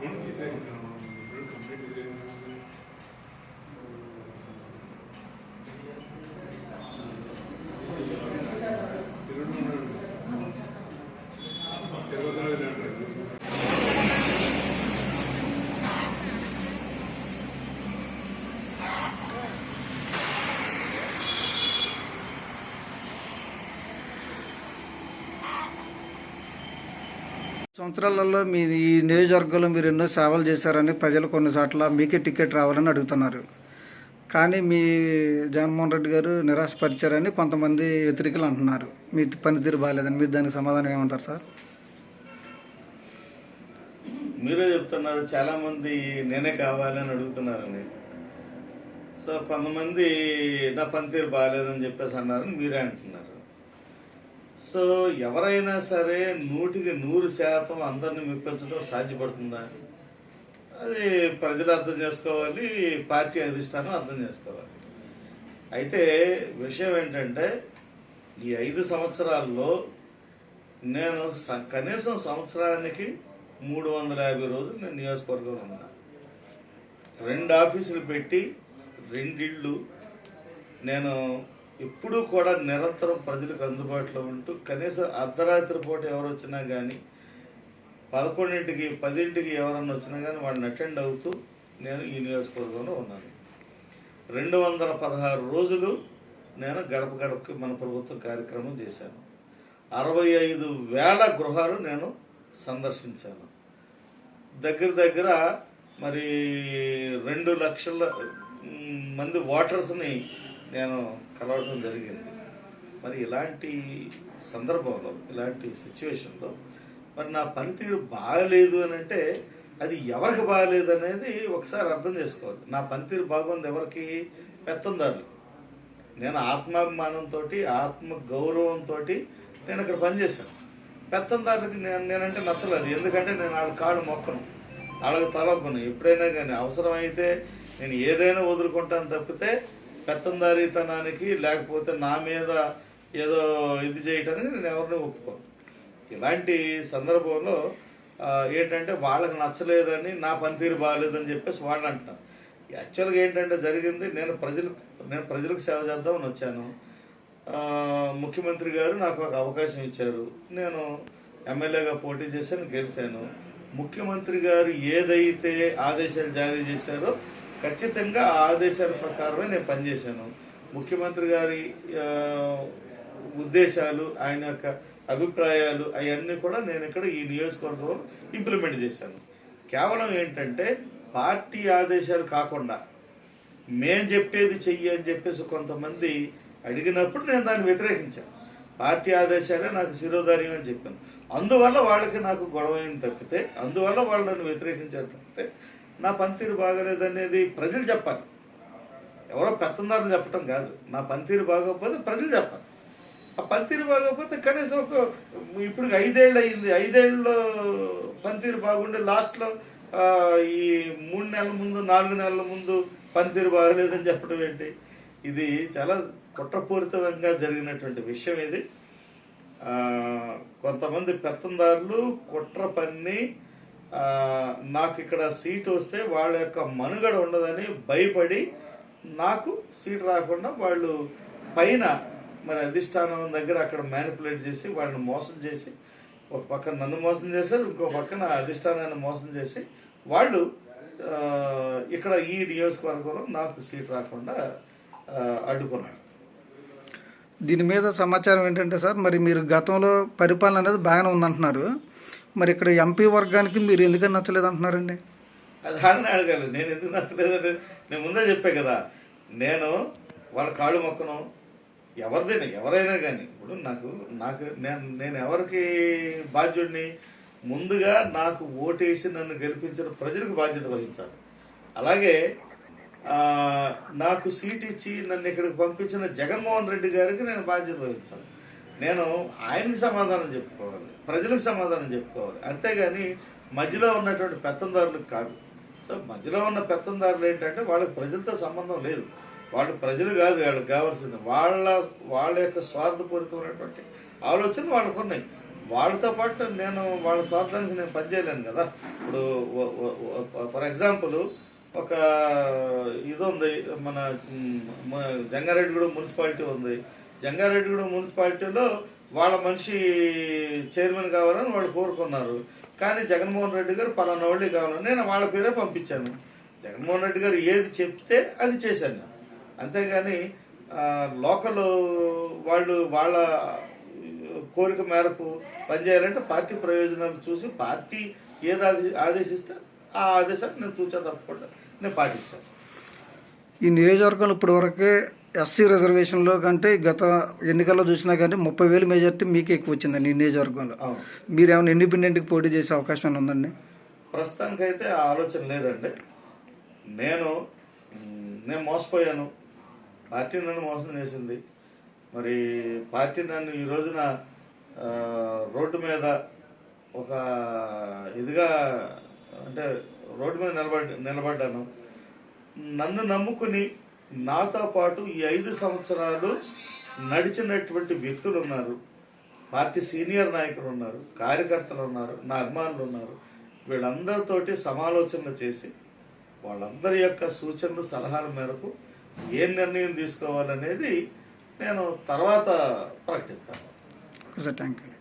관계된 경험을 건들게 되는 여러분을 데리고 들어야 సంవత్సరాలలో మీ ఈ నియోజకవర్గంలో మీరు ఎన్నో సేవలు చేశారని ప్రజలు కొన్ని చోట్ల మీకే టికెట్ రావాలని అడుగుతున్నారు. కానీ మీ జగన్మోహన్ రెడ్డి గారు నిరాశపరిచారని కొంతమంది వ్యతిరేకులు అంటున్నారు. మీ పనితీరు బాగాలేదని మీరు దానికి సమాధానం ఏమంటారు సార్? మీరే చెప్తున్నారు చాలా మంది నేనే కావాలని అడుగుతున్నారని. సో కొంతమంది నా పనితీరు బాగాలేదని చెప్పేసి అన్నారని మీరే అంటున్నారు. సో ఎవరైనా సరే నూటికి నూరు శాతం అందరిని మెప్పించడం సాధ్యపడుతుందా? అది ప్రజలు అర్థం చేసుకోవాలి పార్టీ అధిష్టానం అర్థం చేసుకోవాలి. అయితే విషయం ఏంటంటే ఈ ఐదు సంవత్సరాల్లో నేను కనీసం సంవత్సరానికి మూడు వందల యాభై రోజులు నేను నియోజకవర్గంలో ఉన్నా. రెండు ఆఫీసులు పెట్టి రెండిళ్ళు నేను ఎప్పుడూ కూడా నిరంతరం ప్రజలకు అందుబాటులో ఉంటూ కనీసం అర్ధరాత్రి పూట ఎవరు వచ్చినా కానీ పదకొండింటికి పదింటికి ఎవరన్నా వచ్చినా కానీ వాళ్ళని అటెండ్ అవుతూ నేను ఈ నియోజకవర్గంలో ఉన్నాను. రెండు వందల పదహారు రోజులు నేను గడప గడపకి మన ప్రభుత్వం కార్యక్రమం చేశాను. అరవై ఐదు వేల గృహాలు నేను సందర్శించాను. దగ్గర దగ్గర మరి రెండు లక్షల మంది ఓటర్స్ని నేను కలవడం జరిగింది. మరి ఇలాంటి సందర్భంలో ఇలాంటి సిచ్యువేషన్లో మరి నా పనితీరు బాగలేదు అని అంటే అది ఎవరికి బాగలేదు అనేది ఒకసారి అర్థం చేసుకోవాలి. నా పనితీరు బాగుంది ఎవరికి? పెత్తందారులు నేను ఆత్మాభిమానంతో ఆత్మ గౌరవంతో నేను అక్కడ పనిచేశాను. పెత్తందారులకి నేను నేనంటే నచ్చలేదు. ఎందుకంటే నేను వాళ్ళ కాళ్ళు మొక్కను. వాళ్ళకి తలొక్కను ఎప్పుడైనా కానీ అవసరమైతే నేను ఏదైనా వదులుకుంటాను తప్పితే పెత్తందారీతనానికి లేకపోతే నా మీద ఏదో ఇది చేయటానికి నేను ఎవరిని ఒప్పుకోను. ఇలాంటి సందర్భంలో ఏంటంటే వాళ్ళకి నచ్చలేదని నా పనితీరు బాగాలేదని చెప్పేసి వాళ్ళు అంటున్నారు యాక్చువల్గా ఏంటంటే జరిగింది నేను ప్రజలకు నేను ప్రజలకు సేవ చేద్దామని వచ్చాను. ముఖ్యమంత్రి గారు నాకు ఒక అవకాశం ఇచ్చారు. నేను ఎమ్మెల్యేగా పోటీ చేశాను గెలిచాను. ముఖ్యమంత్రి గారు ఏదైతే ఆదేశాలు జారీ చేశారో ఖచ్చితంగా ఆ ఆదేశాల ప్రకారమే నేను పనిచేశాను. ముఖ్యమంత్రి గారి ఉద్దేశాలు ఆయన యొక్క అభిప్రాయాలు అవన్నీ కూడా నేను ఇక్కడ ఈ నియోజకవర్గంలో ఇంప్లిమెంట్ చేశాను. కేవలం ఏంటంటే పార్టీ ఆదేశాలు కాకుండా మేం చెప్పేది చెయ్యి అని చెప్పేసి కొంతమంది అడిగినప్పుడు నేను దాన్ని వ్యతిరేకించాను పార్టీ ఆదేశాలే నాకు శిరోధార్యం అని చెప్పాను. అందువల్ల వాళ్ళకి నాకు గొడవ అయింది తప్పితే అందువల్ల వాళ్ళు నన్ను వ్యతిరేకించారు తప్పితే నా పనితీరు బాగలేదనేది ప్రజలు చెప్పాలి. ఎవరో పెత్తందారులు చెప్పటం కాదు. నా పనితీరు బాగోకపోతే ప్రజలు చెప్పాలి. ఆ పనితీరు బాగోకపోతే కనీసం ఒక ఇప్పుడు ఐదేళ్ళు అయింది. ఐదేళ్ళలో పనితీరు బాగుండే లాస్ట్లో ఈ మూడు నెలల ముందు నాలుగు నెలల ముందు పనితీరు బాగలేదని చెప్పడం ఏంటి? ఇది చాలా కుట్రపూరితంగా జరిగినటువంటి విషయం ఇది. కొంతమంది పెత్తందారులు కుట్ర పన్ని నాకు ఇక్కడ సీట్ వస్తే వాళ్ళ యొక్క మనుగడ ఉండదని భయపడి నాకు సీట్ రాకుండా వాళ్ళు పైన మరి అధిష్టానం దగ్గర అక్కడ మ్యానిపులేట్ చేసి వాళ్ళని మోసం చేసి ఒక పక్కన నన్ను మోసం చేశారు ఇంకో పక్కన అధిష్టానాన్ని మోసం చేసి వాళ్ళు ఇక్కడ ఈ నియోజకవర్గంలో నాకు సీట్ రాకుండా అడ్డుకున్నాను అడ్డుకున్నారు. దీని మీద సమాచారం ఏంటంటే సార్ మరి మీరు గతంలో పరిపాలన అనేది బాగానే ఉందంటున్నారు. మరి ఇక్కడ ఎంపీ వర్గానికి మీరు ఎందుకని నచ్చలేదు అంటున్నారండి? అది అడగాలి. నేను ఎందుకు నచ్చలేదంటే నేను ముందే చెప్పే కదా. నేను వాళ్ళ కాళ్ళు మొక్కను ఎవరిదైనా ఎవరైనా కానీ ఇప్పుడు నాకు నాకు నేను నేను ఎవరికి బాధ్యుడిని ముందుగా నాకు ఓటేసి నన్ను గెలిపించిన ప్రజలకు బాధ్యత వహించాలి. అలాగే నాకు సీట్ ఇచ్చి నన్ను ఇక్కడికి పంపించిన జగన్మోహన్ రెడ్డి గారికి నేను బాధ్యత వహించాలి. నేను ఆయనకి సమాధానం చెప్పుకోవాలి ప్రజలకు సమాధానం చెప్పుకోవాలి. అంతేగాని మధ్యలో ఉన్నటువంటి పెత్తందారులకు కాదు. సో మధ్యలో ఉన్న పెత్తందారులు ఏంటంటే వాళ్ళకి ప్రజలతో సంబంధం లేదు. వాళ్ళు ప్రజలు కాదు వాళ్ళకి కావాల్సింది వాళ్ళ వాళ్ళ యొక్క స్వార్థపూరితమైనటువంటి ఆలోచన వాళ్ళకు ఉన్నాయి వాళ్ళతో పాటు నేను వాళ్ళ స్వార్థానికి నేను పనిచేయలేను కదా. ఇప్పుడు ఫర్ ఎగ్జాంపుల్ ఒక ఇది ఉంది మన జంగారెడ్డి మన జంగారెడ్డిగూడెం మున్సిపాలిటీ ఉంది. జంగారెడ్డిగూడ మున్సిపాలిటీలో వాళ్ళ మనిషి చైర్మన్ కావాలని వాళ్ళు కోరుకున్నారు. కానీ జగన్మోహన్ రెడ్డి గారు పలానా వాళ్ళే కావాలని నేను వాళ్ళ పేరే పంపించాను. జగన్మోహన్ రెడ్డి గారు ఏది చెప్తే అది చేశాను. అంతేగాని లోకల్ వాళ్ళు వాళ్ళ కోరిక మేరకు పనిచేయాలంటే పార్టీ ప్రయోజనాలు చూసి పార్టీ ఏది ఆదేశిస్తే ఆ ఆదేశాన్ని నేను తూచా తప్పకుండా నేను పాటించాను. ఈ నియోజకవర్గంలో ఇప్పటివరకే ఎస్సీ రిజర్వేషన్లో కంటే గత ఎన్నికల్లో చూసినా కానీ ముప్పై వేలు మెజార్టీ మీకు ఎక్కువ వచ్చిందండి ఈ నియోజకవర్గంలో. ఏమైనా ఇండిపెండెంట్కి పోటీ చేసే అవకాశం ఉందండి? ప్రస్తుతానికైతే ఆ ఆలోచన లేదండి. నేను నేను మోసపోయాను. పార్టీ నన్ను మోసం చేసింది. మరి పార్టీ నన్ను ఈ రోజున రోడ్డు మీద ఒక ఇదిగా అంటే రోడ్డు మీద నిలబడి నిలబడ్డాను. నన్ను నమ్ముకుని నాతో పాటు ఈ ఐదు సంవత్సరాలు నడిచినటువంటి వ్యక్తులు ఉన్నారు. పార్టీ సీనియర్ నాయకులు ఉన్నారు కార్యకర్తలు ఉన్నారు నా అభిమానులు ఉన్నారు. వీళ్ళందరితోటి సమాలోచనలు చేసి వాళ్ళందరి యొక్క సూచనలు సలహాల మేరకు ఏం నిర్ణయం తీసుకోవాలనేది నేను తర్వాత ప్రకటిస్తాను. Thank you